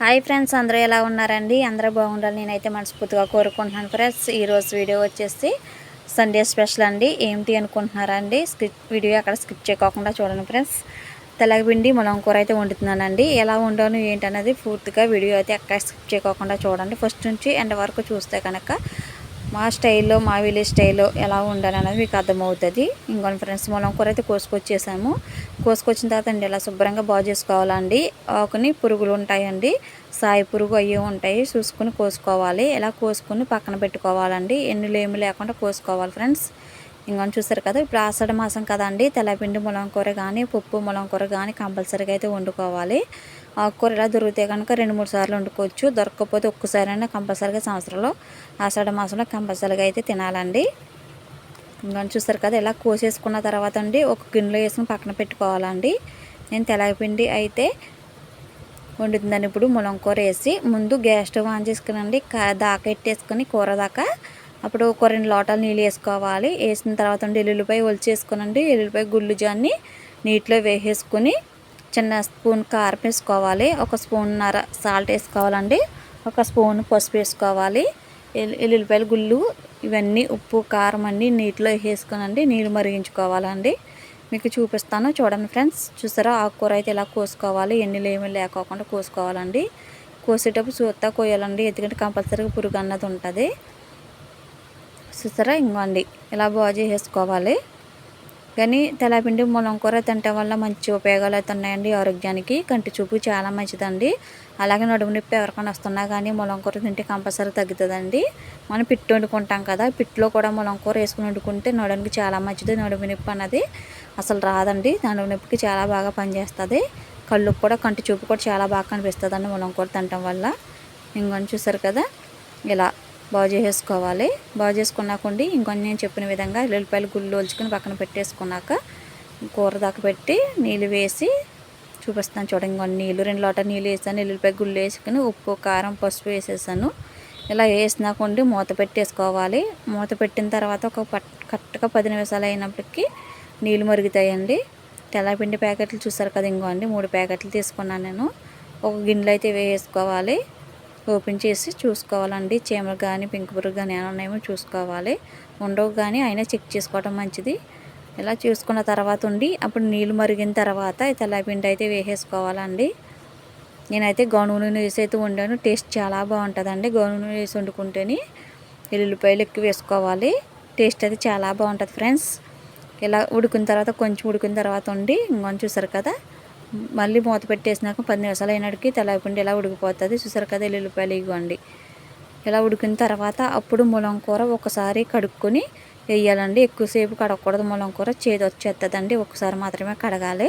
Hi friends అందరూ ఎలా ఉన్నారండి? అందరూ బాగుండాలి నేనైతే మనస్ఫూర్తిగా కోరుకుంటున్నాను ఫ్రెండ్స్. ఈరోజు వీడియో వచ్చేసి సండే స్పెషల్ అండి. ఏంటి అనుకుంటున్నారండి? స్కిప్ వీడియో అక్కడ స్కిప్ చేయకోకుండా చూడండి ఫ్రెండ్స్. తెల్లగపిండి ములం కూర అయితే వండుతున్నానండి. ఎలా వండాను ఏంటనేది పూర్తిగా వీడియో అయితే ఎక్కడ స్కిప్ చేయకోకుండా చూడండి. ఫస్ట్ నుంచి ఎండ్ వరకు చూస్తే కనుక మా స్టైల్లో మా విలేజ్ స్టైల్లో ఎలా ఉండాలి అనేది మీకు అర్థమవుతుంది. ఇంకొన్ని ఫ్రెండ్స్ మనం కూర అయితే కోసుకొచ్చేసాము. కోసుకొచ్చిన తర్వాత అండి ఇలా శుభ్రంగా బాగు చేసుకోవాలండి. ఆకుని పురుగులు ఉంటాయండి. సాయి పురుగు అయ్యి ఉంటాయి. చూసుకుని కోసుకోవాలి. ఇలా కోసుకుని పక్కన పెట్టుకోవాలండి. ఎన్నులు ఏమి లేకుండా కోసుకోవాలి ఫ్రెండ్స్. ఇంకొని చూసారు కదా ఇప్పుడు ఆషాఢ మాసం కదండి. తెల్లపిండి ములం కూర కానీ పప్పు ములం కూర కానీ కంపల్సరీగా అయితే వండుకోవాలి. ఆకుకూర ఇలా దొరికితే కనుక రెండు మూడు సార్లు వండుకోవచ్చు. దొరకకపోతే ఒక్కసారి అయినా కంపల్సరీగా సంవత్సరంలో ఆషాఢ మాసంలో కంపల్సరీగా అయితే తినాలండి. ఇంకా చూస్తారు కదా ఇలా కోసేసుకున్న తర్వాత అండి ఒక గిన్నెలో వేసుకుని పక్కన పెట్టుకోవాలండి. నేను తెలగపిండి అయితే వండుతుందని ఇప్పుడు ములం కూర వేసి ముందు గ్యాస్ స్టవ్ ఆన్ చేసుకునండి. దాకా ఎట్టేసుకొని కూర దాకా అప్పుడు ఒక రెండు లోటాలు నీళ్ళు వేసుకోవాలి. వేసిన తర్వాత ఎల్లుల్లిపాయ ఒలిచేసుకునండి. ఎల్లుల్లిపాయ గుళ్ళు జాన్ని నీటిలో వేసేసుకొని చిన్న స్పూన్ కారం వేసుకోవాలి ఒక స్పూన్నర సాల్ట్ వేసుకోవాలండి ఒక స్పూన్ పసుపు వేసుకోవాలి ఎల్లుల్లిపాయలు గుళ్ళు ఇవన్నీ ఉప్పు కారం అన్నీ నీటిలో వేసుకునండి నీళ్ళు మరిగించుకోవాలండి. మీకు చూపిస్తాను చూడండి ఫ్రెండ్స్ చూసారా ఆకుకూర అయితే ఇలా కోసుకోవాలి ఎన్ని ఏమీ లేకోకుండా కోసుకోవాలండి. కోసేటప్పుడు చూస్తా కోయాలండి ఎందుకంటే కంపల్సరీగా పురుగు అన్నది ఉంటుంది. చూసారా ఇంకోండి ఇలా బాగా చేసేసుకోవాలి. కానీ తెలాపిండి మూలం కూర తినటం వల్ల మంచి ఉపయోగాలు అయితే ఉన్నాయండి. ఆరోగ్యానికి కంటి చూపు చాలా మంచిదండి. అలాగే నడుము నొప్పి ఎవరికైనా వస్తున్నా కానీ మూలం కూర తింటే కంపల్సరీ తగ్గుతుందండి. మనం పిట్టు వండుకుంటాం కదా పిట్టులో కూడా మూలం కూర వేసుకుని వండుకుంటే నడుముకి చాలా మంచిది నడుము నొప్పి అన్నది అసలు రాదండి. నడుము నొప్పికి చాలా బాగా పనిచేస్తుంది. కళ్ళు కూడా కంటి చూపు కూడా చాలా బాగా కనిపిస్తుంది అండి ములం కూర తినటం వల్ల. ఇంకొని చూసారు కదా ఇలా బాగు చేసేసుకోవాలి. బాగు చేసుకున్నాకండి ఇంకొన్ని నేను చెప్పిన విధంగా ఎల్లుల్లిపాయలు గుళ్ళు ఒలుచుకుని పక్కన పెట్టేసుకున్నాక కూర దాకా పెట్టి నీళ్ళు వేసి చూపిస్తాను చూడండి ఇంకొన్ని నీళ్ళు. రెండు లోట నీళ్ళు వేసాను ఎల్లుల్లిపాయ గుళ్ళు వేసుకుని ఉప్పు కారం పసుపు వేసేసాను. ఇలా వేసినాకండి మూత పెట్టేసుకోవాలి. మూత పెట్టిన తర్వాత ఒక కరెక్ట్గా పది నిమిషాలు అయినప్పటికీ నీళ్ళు మరుగుతాయండి. తెల్లపిండి ప్యాకెట్లు చూసారు కదా ఇంకోండి మూడు ప్యాకెట్లు తీసుకున్నాను నేను. ఒక గిన్నెలు అయితే వేసుకోవాలి. ఓపెన్ చేసి చూసుకోవాలండి. చీమలు కానీ పింక్ పురుగు కానీ ఏమైనా ఉన్నాయేమో చూసుకోవాలి. ఉండవు కానీ అయినా చెక్ చేసుకోవడం మంచిది. ఇలా చూసుకున్న తర్వాత ఉండి అప్పుడు నీళ్ళు మరిగిన తర్వాత తెల్లపిండి అయితే వేసేసుకోవాలండి. నేనైతే గౌను నూనె వేసి అయితే వండాను. టేస్ట్ చాలా బాగుంటుందండి. గౌను నూనె వేసి వండుకుంటేనే ఎల్లుల్లిపాయలు ఎక్కువ వేసుకోవాలి. టేస్ట్ అయితే చాలా బాగుంటుంది ఫ్రెండ్స్. ఇలా ఉడికిన తర్వాత కొంచెం ఉడికిన తర్వాత ఉండి ఇంకొని చూసారు కదా మళ్ళీ మూత పెట్టేసినాక పది నిమిషాలు అయినడికి తెల్లపిండి ఇలా ఉడికిపోతుంది చూసారు కదా ఎల్లుల్లిపాయలు ఇవ్వండి. ఇలా ఉడికిన తర్వాత అప్పుడు ములం కూర ఒకసారి కడుక్కొని వేయాలండి. ఎక్కువసేపు కడగకూడదు. ములం కూర చేదు వచ్చేస్తుందండి ఒకసారి మాత్రమే కడగాలి.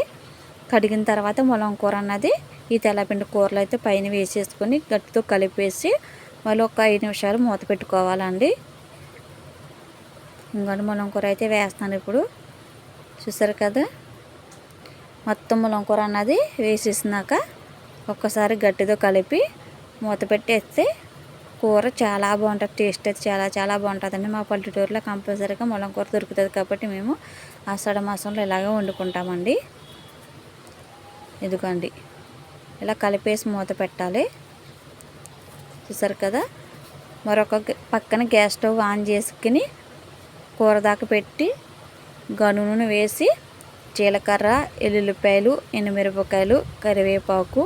కడిగిన తర్వాత ములం కూర అన్నది ఈ తెల్లపిండి కూరలు అయితే పైన వేసేసుకొని గట్టితో కలిపేసి మళ్ళీ ఒక ఐదు నిమిషాలు మూత పెట్టుకోవాలండి. ఇంకా ములం కూర అయితే వేస్తాను ఇప్పుడు. చూసారు కదా? మొత్తం ములంకూర అన్నది వేసేసినాక ఒక్కసారి గట్టితో కలిపి మూత పెట్టేస్తే కూర చాలా బాగుంటుంది టేస్ట్ అయితే చాలా చాలా బాగుంటుందండి. మా పల్లెటూరులో కంపల్సరీగా ములంకూర దొరుకుతుంది కాబట్టి మేము ఆషాఢ మాసంలో ఇలాగే వండుకుంటామండి. ఇదిగోండి. ఇలా కలిపేసి మూత పెట్టాలి. చూసారు కదా? మరొక పక్కన గ్యాస్ స్టవ్ ఆన్ చేసుకుని కూర దాకా పెట్టి గనును వేసి జీలకర్ర ఎల్లుల్లిపాయలు ఎండుమిరపకాయలు కరివేపాకు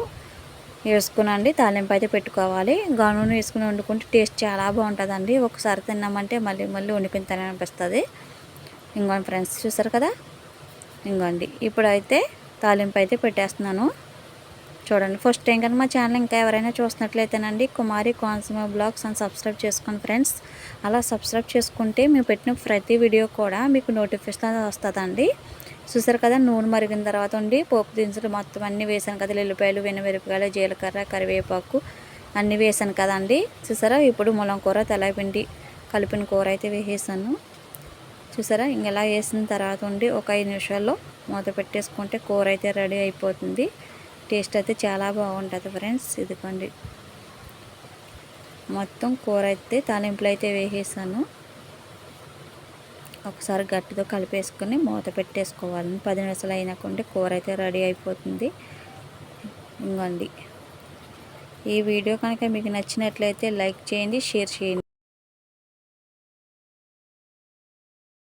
వేసుకునండి. తాలింపు అయితే పెట్టుకోవాలి. గాను వేసుకుని వండుకుంటే టేస్ట్ చాలా బాగుంటుందండి. ఒకసారి తిన్నామంటే మళ్ళీ మళ్ళీ వండుకుని తినాలనిపిస్తుంది ఇంకోండి ఫ్రెండ్స్ చూసారు కదా? ఇంకోండి ఇప్పుడైతే తాలింపు అయితే పెట్టేస్తున్నాను. చూడండి ఫస్ట్ టైం కనుక మా ఛానల్ ఇంకా ఎవరైనా చూసినట్లయితేనండి కుమారి కాన్సూమర్ బ్లాగ్స్ అని సబ్స్క్రైబ్ చేసుకోండి ఫ్రెండ్స్. అలా సబ్స్క్రైబ్ చేసుకుంటే మేము పెట్టిన ప్రతి వీడియో కూడా మీకు నోటిఫికేషన్ వస్తుందండి. చూసారు కదా నూనె మరిగిన తర్వాత ఉండి పోపు దినుసులు మొత్తం అన్నీ వేసాను కదా ఎల్లిపాయలు వెనుమిరపకాయలు జీలకర్ర కరివేపాకు అన్నీ వేసాను కదండి చూసారా ఇప్పుడు ములం కూర తెల్లపిండి కలిపిన కూర అయితే వేసేసాను. చూసారా ఇంకెలా వేసిన తర్వాత ఉండి ఒక ఐదు నిమిషాల్లో మూత పెట్టేసుకుంటే కూర అయితే రెడీ అయిపోతుంది. టేస్ట్ అయితే చాలా బాగుంటుంది ఫ్రెండ్స్ ఇదిగోండి. మొత్తం కూర అయితే తాలింపులు అయితే వేసేసాను. ఒకసారి గట్టితో కలిపేసుకొని మూత పెట్టేసుకోవాలి పది నిమిషాలు అయినాకుంటే కూర అయితే రెడీ అయిపోతుంది. ఇంకోండి ఈ వీడియో కనుక మీకు నచ్చినట్లయితే లైక్ చేయండి షేర్ చేయండి.